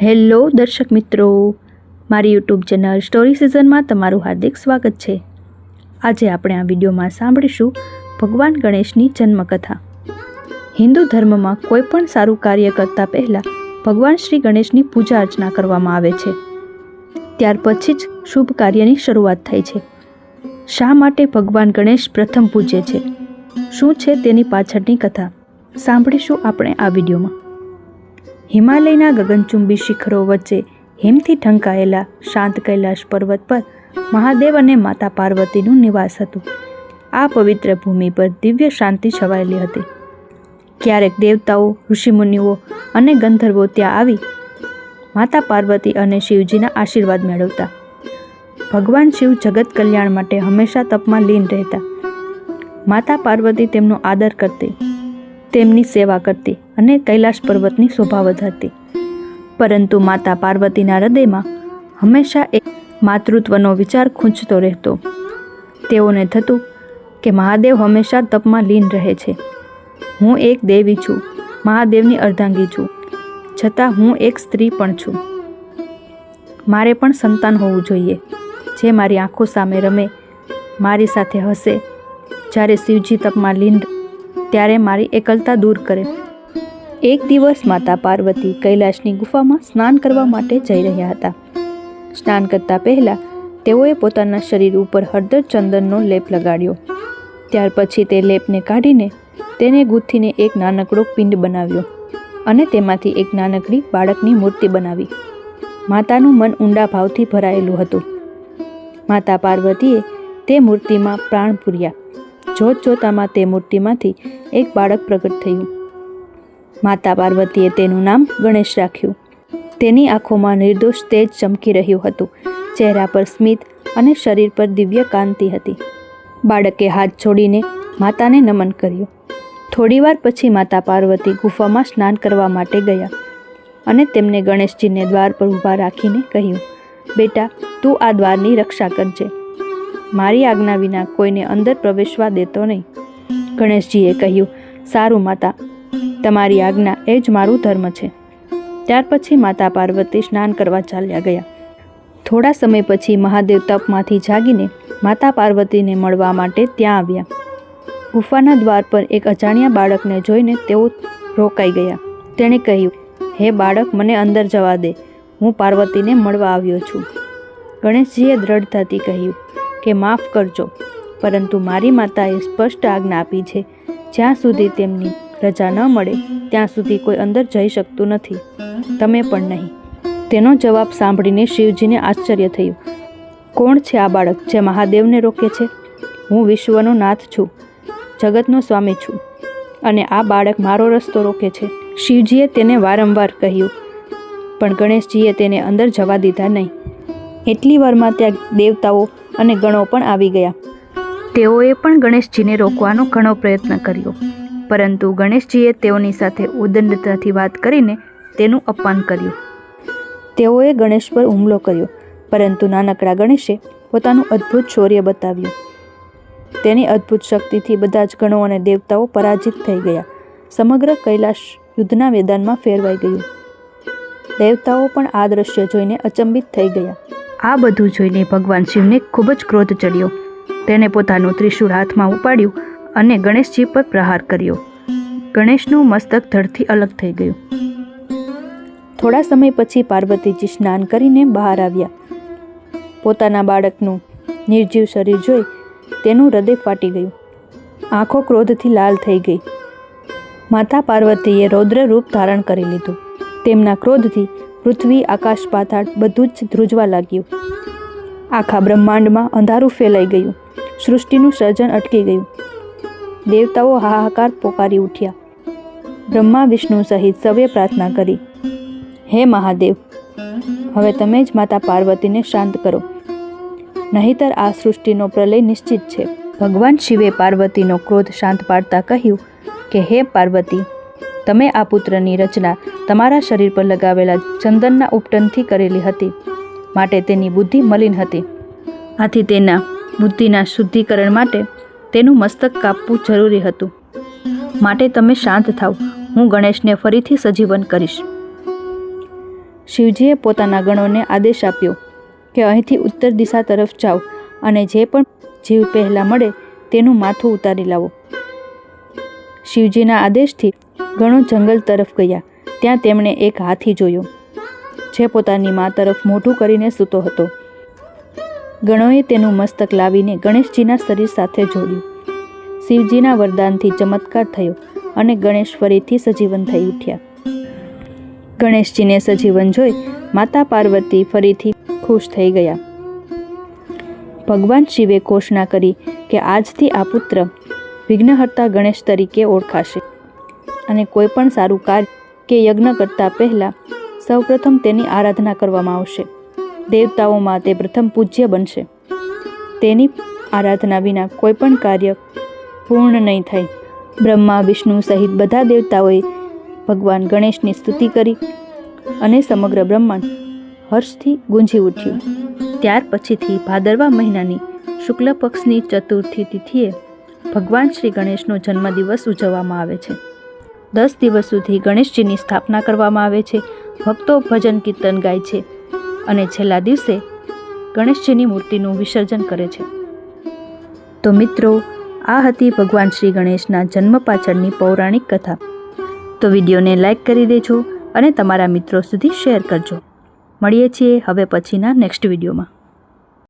Hello દર્શક મિત્રો, મારી યુટ્યુબ ચેનલ સ્ટોરી સિઝનમાં તમારું હાર્દિક સ્વાગત છે. આજે આપણે આ વિડીયોમાં સાંભળીશું ભગવાન ગણેશની જન્મકથા. હિન્દુ ધર્મમાં કોઈ પણ સારું કાર્ય કરતાં પહેલાં ભગવાન શ્રી ગણેશની પૂજા અર્ચના કરવામાં આવે છે. ત્યાર પછી જ શુભ કાર્યની શરૂઆત થાય છે. શા માટે ભગવાન ગણેશ પ્રથમ પૂજે છે? શું છે તેની પાછળની કથા? સાંભળીશું આપણે આ વિડીયોમાં. હિમાલયના ગગનચુંબી શિખરો વચ્ચે હિમથી ઢંકાયેલા શાંત કૈલાશ પર્વત પર મહાદેવ અને માતા પાર્વતીનું નિવાસ હતું. આ પવિત્ર ભૂમિ પર દિવ્ય શાંતિ છવાયેલી હતી. ક્યારેક દેવતાઓ, ઋષિમુનિઓ અને ગંધર્વો ત્યાં આવી માતા પાર્વતી અને શિવજીના આશીર્વાદ મેળવતા. ભગવાન શિવ જગત કલ્યાણ માટે હંમેશા તપમાં લીન રહેતા. માતા પાર્વતી તેમનો આદર કરતી, તેમની સેવા કરતી અને કૈલાશ પર્વતની શોભા વધારતી. પરંતુ માતા પાર્વતીના હૃદયમાં હંમેશા એક માતૃત્વનો વિચાર ખૂંચતો રહેતો. તેઓને થતું કે મહાદેવ હંમેશા તપમાં લીન રહે છે. હું એક દેવી છું, મહાદેવની અર્ધાંગી છું, છતાં હું એક સ્ત્રી પણ છું. મારે પણ સંતાન હોવું જોઈએ. જે મારી આંખો સામે રમે, મારી સાથે હસે, જ્યારે શિવજી તપમાં લીન, ત્યારે મારી એકલતા દૂર કરે. એક દિવસ માતા પાર્વતી કૈલાશની ગુફામાં સ્નાન કરવા માટે જઈ રહ્યા હતા. સ્નાન કરતા પહેલાં તેઓએ પોતાના શરીર ઉપર હળદર ચંદનનો લેપ લગાડ્યો. ત્યાર પછી તે લેપને કાઢીને તેને ગૂંથીને એક નાનકડો પિંડ બનાવ્યો અને તેમાંથી એક નાનકડી બાળકની મૂર્તિ બનાવી. માતાનું મન ઊંડા ભાવથી ભરાયેલું હતું. માતા પાર્વતીએ તે મૂર્તિમાં પ્રાણ પૂર્યા. જોત જોતામાં તે મૂર્તિમાંથી એક બાળક પ્રગટ થયું. માતા પાર્વતીએ તેનું નામ ગણેશ રાખ્યું. તેની આંખોમાં નિર્દોષ તેજ ચમકી રહ્યું હતું. ચહેરા પર સ્મિત અને શરીર પર દિવ્ય કાંતિ હતી. બાળકે હાથ છોડીને માતાને નમન કર્યું. થોડીવાર પછી માતા પાર્વતી ગુફામાં સ્નાન કરવા માટે ગયા અને તેમને ગણેશજીને દ્વાર પર ઊભા રાખીને કહ્યું, બેટા, તું આ દ્વારની રક્ષા કરજે. મારી આજ્ઞા વિના કોઈને અંદર પ્રવેશવા દેતો નહીં. ગણેશજીએ કહ્યું, સારું, માતા. તમારી આજ્ઞા એ જ મારું ધર્મ છે. ત્યાર પછી માતા પાર્વતી સ્નાન કરવા ચાલ્યા ગયા. થોડા સમય પછી મહાદેવ તપમાંથી જાગીને માતા પાર્વતીને મળવા માટે ત્યાં આવ્યા. ગુફાના દ્વાર પર એક અજાણ્યા બાળકને જોઈને તેઓ રોકાઈ ગયા. તેણે કહ્યું, હે બાળક, મને અંદર જવા દે. હું પાર્વતીને મળવા આવ્યો છું. ગણેશજીએ દ્રઢતાથી કહ્યું, કે માફ કરજો, પરંતુ મારી માતાએ સ્પષ્ટ આજ્ઞા આપી છે. જ્યાં સુધી તેમની રજા ન મળે, ત્યાં સુધી કોઈ અંદર જઈ શકતું નથી. તમે પણ નહીં. તેનો જવાબ સાંભળીને શિવજીને આશ્ચર્ય થયું. કોણ છે આ બાળક જે મહાદેવને રોકે છે? હું વિશ્વનો નાથ છું. જગતનો સ્વામી છું. અને આ બાળક મારો રસ્તો રોકે છે. શિવજીએ તેને વારંવાર કહ્યું. પણ ગણેશજીએ તેને અંદર જવા દીધા નહીં. એટલી વારમાં ત્યાં દેવતાઓ અને ગણો પણ આવી ગયા. તેઓએ પણ ગણેશજીને રોકવાનો ઘણો પ્રયત્ન કર્યો. પરંતુ ગણેશજીએ તેઓની સાથે ઉદંડતાથી વાત કરીને તેનું અપમાન કર્યું. તેઓએ ગણેશ પર હુમલો કર્યો, પરંતુ નાનકડા ગણેશે પોતાનું અદ્ભુત શૌર્ય બતાવ્યું. તેની અદ્ભુત શક્તિથી બધા જ ગણો અને દેવતાઓ પરાજિત થઈ ગયા. સમગ્ર કૈલાશ યુદ્ધના મેદાનમાં ફેરવાઈ ગયું. દેવતાઓ પણ આ દ્રશ્ય જોઈને અચંબિત થઈ ગયા. આ બધું જોઈને ભગવાન શિવને ખૂબ જ ક્રોધ ચડ્યો. તેણે પોતાનું ત્રિશૂળ હાથમાં ઉપાડ્યું અને ગણેશજી પર પ્રહાર કર્યો. ગણેશનું મસ્તક ધડથી અલગ થઈ ગયું. થોડા સમય પછી પાર્વતીજી સ્નાન કરીને બહાર આવ્યા. પોતાના બાળકનું નિર્જીવ શરીર જોઈ તેનું હૃદય ફાટી ગયું. આંખો ક્રોધથી લાલ થઈ ગઈ. માતા પાર્વતીએ રૌદ્ર રૂપ ધારણ કરી લીધું. તેમના ક્રોધથી પૃથ્વી, આકાશ, પાતાળ બધું જ ધ્રુજવા લાગ્યું. આખા બ્રહ્માંડમાં અંધારું ફેલાઈ ગયું. સૃષ્ટિનું સર્જન અટકી ગયું. દેવતાઓ હાહાકાર પોકારી ઉઠ્યા. બ્રહ્મા, વિષ્ણુ સહિત સૌએ પ્રાર્થના કરી, હે મહાદેવ, હવે તમે જ માતા પાર્વતીને શાંત કરો. નહીતર આ સૃષ્ટિનો પ્રલય નિશ્ચિત છે. ભગવાન શિવે પાર્વતીનો ક્રોધ શાંત પાડતા કહ્યું કે, હે પાર્વતી, તમે આ પુત્રની રચના તમારા શરીર પર લગાવેલા ચંદનના ઉપટનથી કરેલી હતી. માટે તેની બુદ્ધિ મલિન હતી. આથી તેના બુદ્ધિના શુદ્ધિકરણ માટે તેનું મસ્તક કાપવું જરૂરી હતું. માટે તમે શાંત થાવ. હું ગણેશને ફરીથી સજીવન કરીશ. શિવજીએ પોતાના ગણોને આદેશ આપ્યો કે અહીંથી ઉત્તર દિશા તરફ જાઓ અને જે પણ જીવ પહેલાં મળે તેનું માથું ઉતારી લાવો. શિવજીના આદેશથી ગણો જંગલ તરફ ગયા. ત્યાં તેમણે એક હાથી જોયો, જે પોતાની મા તરફ મોઢું કરીને સૂતો હતો. ગણોએ તેનું મસ્તક લાવીને ગણેશજીના શરીર સાથે જોડ્યું. શિવજીના વરદાનથી ચમત્કાર થયો અને ગણેશ ફરીથી સજીવન થઈ ઉઠ્યા. ગણેશજીને સજીવન જોઈ માતા પાર્વતી ફરીથી ખુશ થઈ ગયા. ભગવાન શિવે ઘોષણા કરી કે આજથી આ પુત્ર વિઘ્નહર્તા ગણેશ તરીકે ઓળખાશે અને કોઈ પણ સારું કાર્ય કે યજ્ઞ કરતાં પહેલાં સૌપ્રથમ તેની આરાધના કરવામાં આવશે. દેવતાઓમાં તે પ્રથમ પૂજ્ય બનશે. તેની આરાધના વિના કોઈ પણ કાર્ય પૂર્ણ નહીં થાય. બ્રહ્મા, વિષ્ણુ સહિત બધા દેવતાઓએ ભગવાન ગણેશની સ્તુતિ કરી અને સમગ્ર બ્રહ્માંડ હર્ષથી ગુંજી ઉઠ્યું. ત્યાર પછીથી ભાદરવા મહિનાની શુક્લ પક્ષની ચતુર્થી તિથિએ ભગવાન શ્રી ગણેશનો જન્મદિવસ ઉજવવામાં આવે છે. દસ દિવસ સુધી ગણેશજીની સ્થાપના કરવામાં આવે છે. ભક્તો ભજન કીર્તન ગાય છે. અને છેલ્લા દિવસે ગણેશજીની મૂર્તિનું વિસર્જન કરે છે. તો મિત્રો, આ હતી ભગવાન શ્રી ગણેશના જન્મ પાછળની પૌરાણિક કથા. તો વિડીયોને લાઈક કરી દેજો અને તમારા મિત્રો સુધી શેર કરજો. મળીએ છીએ હવે પછીના નેક્સ્ટ વિડીયોમાં.